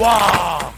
와.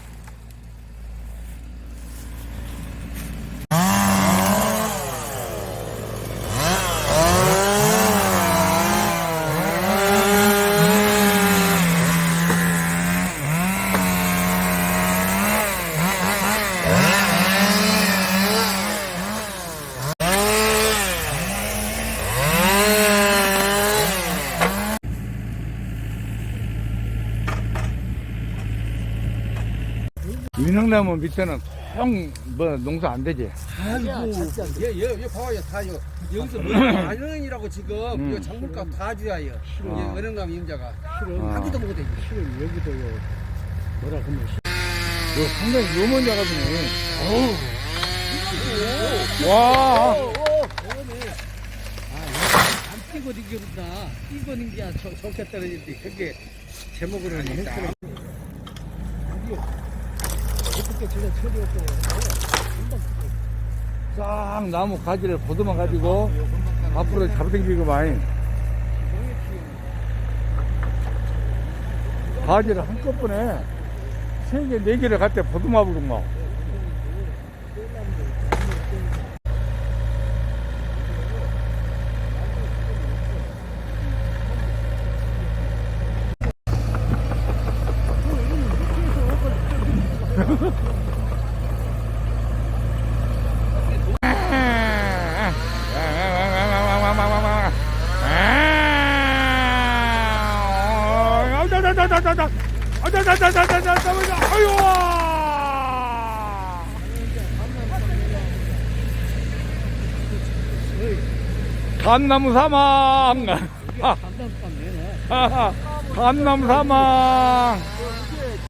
윤흥나무 밑에는 통뭐 농사 안 되지. 아이고, 얘, 얘, 얘 봐요, 다 요. 여기서 만원이라고 지금 음. 이거 작물값 다 줘야요. 아. 얘 은행감 임자가 실은 아. 하기도 못해. 실은 여기도요 뭐라 하면 이거 상당히 위험한 자가지네. 와. 안 뛰고 댕겨본다. 뛰고 댕겨야 저- 좋게 떨어질때 그게 제목으로 하니까. 어떻게 제가 처리했어요 싹 나무 가지를 보듬어 가지고 앞으로 잡아당기고 많이. 가지를 한꺼번에 세 개, 네 개를 갖다 보듬어 보는 거. 감나무 사망. 담당감 내놔 감나무 사망